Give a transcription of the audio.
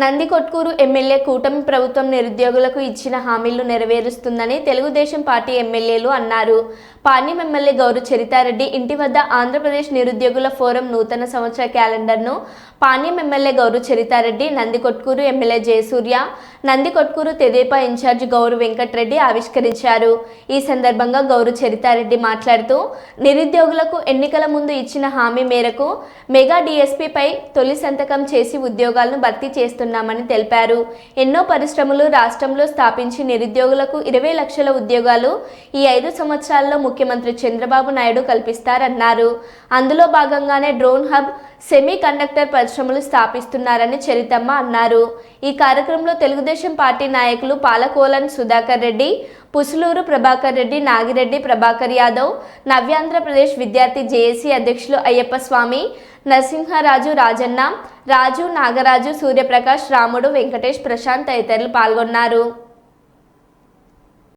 Nandikotkur MLA కూటమి ప్రభుత్వం నిరుద్యోగులకు ఇచ్చిన హామీలు నెరవేరుస్తుందని తెలుగుదేశం పార్టీ ఎమ్మెల్యేలు అన్నారు. పాణ్యం ఎమ్మెల్యే గౌరు చరితారెడ్డి ఇంటి వద్ద ఆంధ్రప్రదేశ్ నిరుద్యోగుల ఫోరం నూతన సంవత్సర క్యాలెండర్ను పాణ్యం ఎమ్మెల్యే గౌరు చరితారెడ్డి నందికొట్కూరు ఎమ్మెల్యే జయసూర్య నందికొట్కూరు తెదేపా ఇన్ఛార్జ్ గౌరు వెంకట్రెడ్డి ఆవిష్కరించారు. ఈ సందర్భంగా గౌరు చరితారెడ్డి మాట్లాడుతూ నిరుద్యోగులకు ఎన్నికల ముందు ఇచ్చిన హామీ మేరకు మెగా డిఎస్పీపై తొలి సంతకం చేసి ఉద్యోగాలను భర్తీ చేస్తున్నామని తెలిపారు. ఎన్నో పరిశ్రమలు రాష్ట్రంలో స్థాపించి నిరుద్యోగులకు ఇరవై లక్షల ఉద్యోగాలు ఈ ఐదు సంవత్సరాల్లో ముఖ్యమంత్రి చంద్రబాబు నాయుడు కల్పిస్తారన్నారు. అందులో భాగంగానే డ్రోన్ హబ్ సెమీ కండక్టర్ పరిశ్రమలు స్థాపిస్తున్నారని చరితమ్మ అన్నారు. ఈ కార్యక్రమంలో తెలుగుదేశం పార్టీ నాయకులు పాలకోలన్ సుధాకర్ రెడ్డి పుసులూరు ప్రభాకర్ రెడ్డి నాగిరెడ్డి ప్రభాకర్ యాదవ్ నవ్యాంధ్రప్రదేశ్ విద్యార్థి జేఏసీ అధ్యక్షులు అయ్యప్ప స్వామి నరసింహరాజు రాజన్న రాజు నాగరాజు సూర్యప్రకాష్ రాముడు వెంకటేష్ ప్రశాంత్ తదితరులు పాల్గొన్నారు.